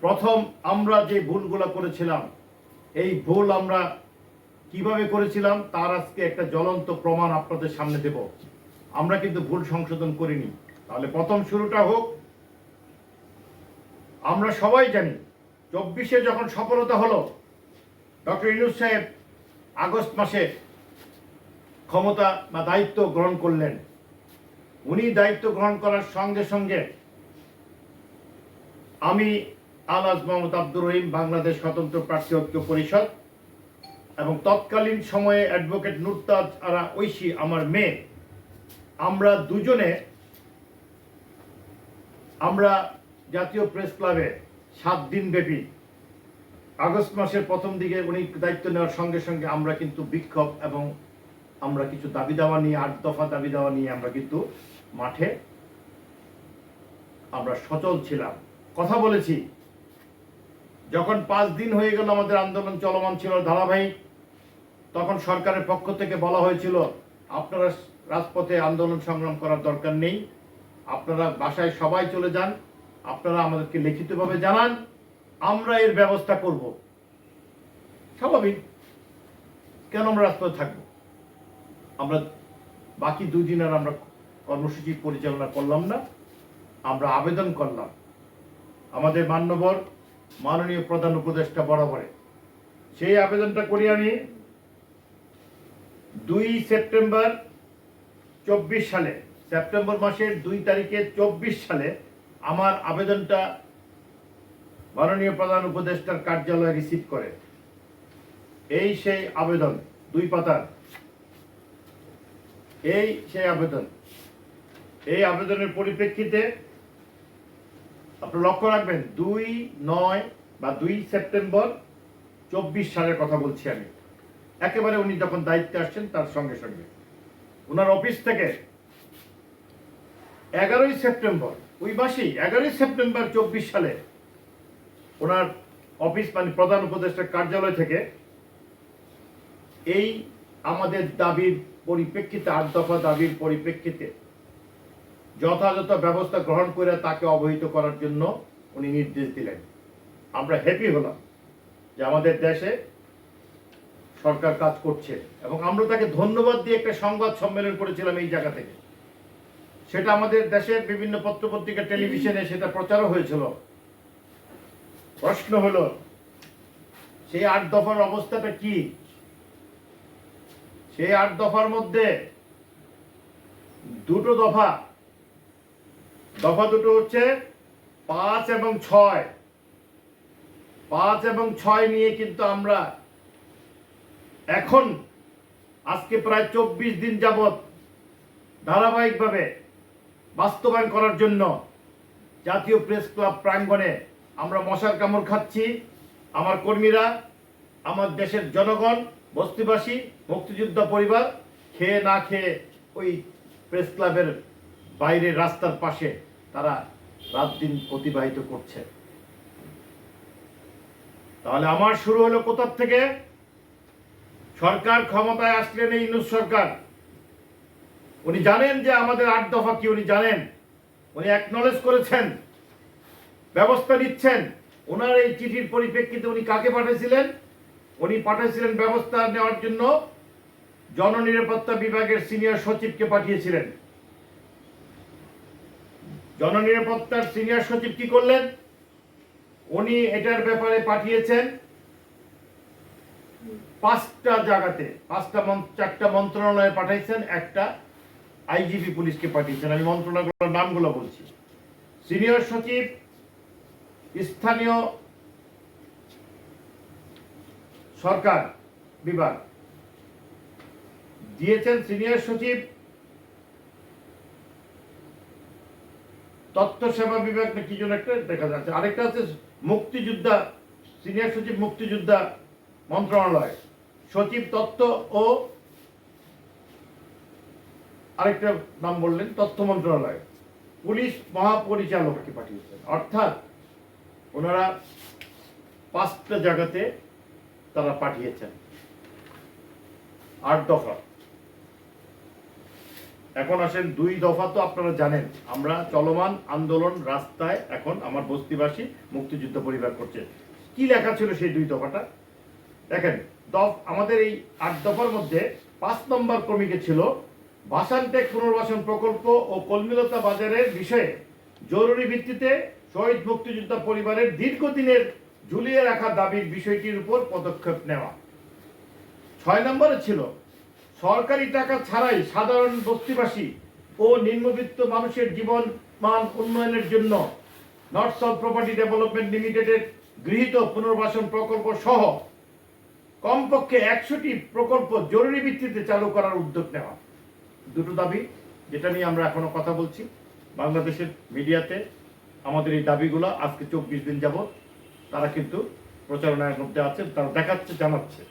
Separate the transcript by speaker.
Speaker 1: প্রথম আমরা যে ভুলগুলো করেছিলাম, এই ভুল আমরা কীভাবে করেছিলাম, তার আজকে একটা জ্বলন্ত প্রমাণ আপনাদের সামনে দেব। আমরা কিন্তু ভুল সংশোধন করিনি। তাহলে প্রথম শুরুটা হোক। আমরা সবাই জানি, চব্বিশে যখন সফলতা হলো, ডক্টর ইনুস সাহেব আগস্ট মাসে ক্ষমতা বা দায়িত্ব গ্রহণ করলেন। উনি দায়িত্ব গ্রহণ করার সঙ্গে সঙ্গে আমি আলাজ মোহাম্মদ আব্দুর রহিম, বাংলাদেশ স্বতন্ত্র প্রার্থী ঐক্য পরিষদ। এবং তৎকালীন সময়ে অ্যাডভোকেট নুরতাজ আরা ঐশী, আমার মেয়ে। আমরা দুজনে, আমরা জাতীয় প্রেস ক্লাবে সাত দিন ব্যাপী, আগস্ট মাসের প্রথম দিকে উনি দায়িত্ব নেওয়ার সঙ্গে সঙ্গে আমরা কিন্তু বিক্ষোভ এবং আমরা কিছু দাবি দাওয়া নিয়ে, আট দফা দাবি দাওয়া নিয়ে আমরা কিন্তু মাঠে, আমরা সচল ছিলাম। কথা বলেছি যখন পাঁচ দিন হয়ে গেল আমাদের আন্দোলন চলমান ছিল ধারাবাহিক, তখন সরকারের পক্ষ থেকে বলা হয়েছিল, আপনারা রাজপথে আন্দোলন সংগ্রাম করার দরকার নেই, আপনারা বাসায় সবাই চলে যান, আপনারা আমাদেরকে লিখিতভাবে জানান, আমরা এর ব্যবস্থা করব। স্বাভাবিক। কেন আমরা রাজপথে থাকব? আমরা বাকি দুই দিন আর আমরা কর্মসূচি পরিচালনা করলাম না, আমরা আবেদন করলাম। আমাদের মান্যবর মাননীয় প্রধান উপদেষ্টা বরাবরে। সেই আবেদনটা করি আমি দুই সেপ্টেম্বর চব্বিশ সালে, সেপ্টেম্বর মাসের দুই তারিখে চব্বিশ সালে আমার আবেদনটা মাননীয় প্রধান উপদেষ্টার কার্যালয়ে রিসিভ করে। এই সেই আবেদন, দুই পাতার। এই সেই আবেদন। এই আবেদনের পরিপ্রেক্ষিতে আপনি লক্ষ্য রাখবেন, দুই নয় বা দুই সেপ্টেম্বর চব্বিশ সালের কথা বলছি আমি। একেবারে উনি যখন দায়িত্বে আসছেন, তার সঙ্গে সঙ্গে। ওনার অফিস থেকে এগারোই সেপ্টেম্বর, ওই মাসেই এগারোই সেপ্টেম্বর চব্বিশ সালে ওনার অফিস মানে প্রধান উপদেষ্টার কার্যালয় থেকে এই আমাদের দাবির পরিপ্রেক্ষিতে, আট দফা দাবির পরিপ্রেক্ষিতে যথাযথ ব্যবস্থা গ্রহণ করে তাকে অবহিত করার জন্য উনি নির্দেশ দিলেন। আমরা হ্যাপি হলাম যে আমাদের দেশে সরকার কাজ করছে এবং আমরা তাকে ধন্যবাদ দিয়ে একটা সংবাদ সম্মেলন করেছিলাম এই জায়গা থেকে। সেটা আমাদের দেশের বিভিন্ন পত্রপত্রিকা, টেলিভিশনে সেটা প্রচারও হয়েছিল। প্রশ্ন হলো, সেই আট দফার অবস্থাটা কি? সেই আট দফার মধ্যে দুটো দফা দফা দুটো হচ্ছে পাঁচ এবং ছয়। পাঁচ এবং ছয় নিয়ে কিন্তু আমরা এখন আজকে প্রায় চব্বিশ দিন যাবৎ ধারাবাহিকভাবে বাস্তবায়ন করার জন্য জাতীয় প্রেস ক্লাব প্রাঙ্গণে আমরা মশার কামড় খাচ্ছি। আমার কর্মীরা, আমার দেশের জনগণ, বস্তিবাসী, মুক্তিযোদ্ধা পরিবার, খেয়ে না খেয়ে ওই প্রেস ক্লাবের বাইরে রাস্তার পাশে তারা রাত দিন অতিবাহিত করছে। তাহলে আমার শুরু হলো কোথার থেকে? সরকার ক্ষমতায় আসলেন এই ইউনুস সরকার। উনি জানেন যে আমাদের আট দফা কি, উনি জানেন। উনি অ্যাকনলেজ করেছেন, ব্যবস্থা নিচ্ছেন। ওনার এই চিঠির পরিপ্রেক্ষিতে উনি কাকে পাঠিয়েছিলেন? উনি পাঠিয়েছিলেন ব্যবস্থা নেওয়ার জন্য জননিরাপত্তা বিভাগের সিনিয়র সচিবকে পাঠিয়েছিলেন। জননিরাপত্তার সিনিয়র সচিব কি করলেন? উনি এটার ব্যাপারে পাঠিয়েছেন পাঁচটা জায়গাতে, পাঁচটা চারটা মন্ত্রণালয়ে পাঠাইছেন, একটা আইজিপি পুলিশকে পাঠিয়েছেন। আমি মন্ত্রণালয়ের নামগুলো বলছি। সিনিয়র সচিব, স্থানীয় সরকার বিভাগ দিয়েছেন সিনিয়র সচিব তথ্য সেবা বিভাগ কি যেন একটা দেখা যাচ্ছে। আরেকটা আছে মুক্তিযোদ্ধা, সিনিয়র সচিব মুক্তিযোদ্ধা মন্ত্রণালয়। সচিব তত্ত্ব ও আরেকটা নাম বললেন তথ্য মন্ত্রণালয়। পুলিশ মহাপরিচালককে পাঠিয়েছেন? অর্থাৎ ওনারা পাঁচটা জায়গাতে তারা পাঠিয়েছেন। আট দফা। এখন আসেন দুই দফা তো আপনারা জানেন। আমরা চলমান আন্দোলন রাস্তায় এখন আমার বস্তিবাসী মুক্তিযুদ্ধ পরিবার করছে। কি লেখা ছিল সেই দুই দফাটা? দেখেন, দফ আমাদের এই আট দফার মধ্যে পাঁচ নম্বর ক্রমিকে ছিল ভাষানটেক পুনর্বাসন প্রকল্প ও কলমিলতা বাজারের বিষয়ে জরুরি ভিত্তিতে শহীদ মুক্তিযোদ্ধা পরিবারের দীর্ঘদিনের ঝুলিয়ে রাখা দাবির বিষয়টির উপর পদক্ষেপ নেওয়া। ছয় নম্বরে ছিল সরকারি টাকা ছাড়াই সাধারণ বস্তিবাসী ও নিম্নবিত্ত মানুষের জীবন মান উন্নয়নের জন্য নর্থ সাউথ প্রপার্টি ডেভেলপমেন্ট লিমিটেডের গৃহীত পুনর্বাসন প্রকল্প সহ কমপক্ষে একশোটি প্রকল্প জরুরি ভিত্তিতে চালু করার উদ্যোগ নেওয়া। দুটো দাবি, যেটা নিয়ে আমরা এখনও কথা বলছি। বাংলাদেশের মিডিয়াতে আমাদের এই দাবিগুলো আজকে চব্বিশ দিন যাবত তারা কিন্তু প্রচারণার মধ্যে আছে তারা দেখাচ্ছে, জানাচ্ছে।